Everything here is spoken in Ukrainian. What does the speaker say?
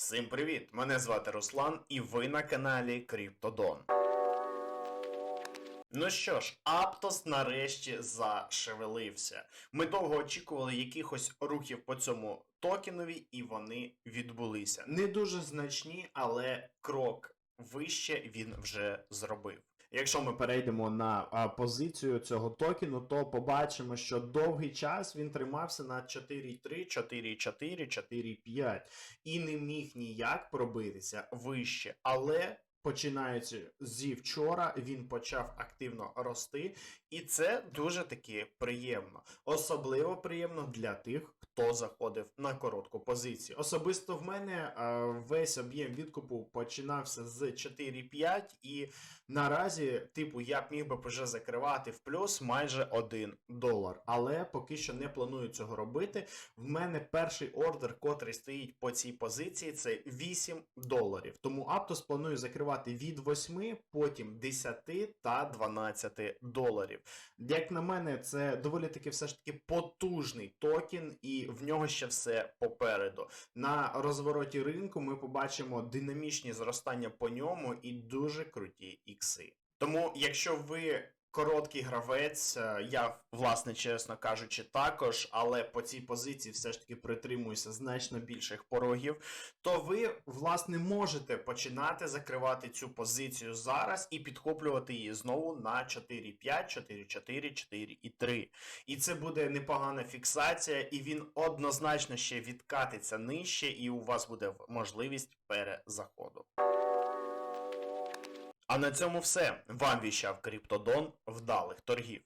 Всім привіт! Мене звати Руслан, і ви на каналі Криптодон. Ну що ж, Аптос нарешті зашевелився. Ми довго очікували якихось рухів по цьому токенові, і вони відбулися. Не дуже значні, але крок вище він вже зробив. Якщо ми перейдемо на а, позицію цього токену, то побачимо, що довгий час він тримався на 4.3, 4.4, 4.5 і не міг ніяк пробитися вище. Але починаючи зі вчора, він почав активно рости, і це дуже таки приємно. Особливо приємно для тих, хто заходив на коротку позицію. Особисто в мене весь об'єм відкупу починався з 4.5, і наразі, типу, я б міг би вже закривати в плюс майже 1 долар. Але поки що не планую цього робити. В мене перший ордер, котрий стоїть по цій позиції, це 8 доларів. Тому Aptos планую закривати від 8, потім 10 та 12 доларів. Як на мене, це доволі таки все ж таки потужний токен, і в нього ще все попереду. На розвороті ринку ми побачимо динамічні зростання по ньому і дуже круті ікси. Тому, якщо ви короткий гравець, е, я, власне, чесно кажучи, також, але по цій позиції все ж таки притримуюся значно більших порогів, то ви, власне, можете починати закривати цю позицію зараз і підхоплювати її знову на 4.5, 4.4, 4.3. І це буде непогана фіксація, і він однозначно ще відкатиться нижче, і у вас буде можливість перезаходу. А на цьому все. Вам віщав Криптодон вдалих торгів.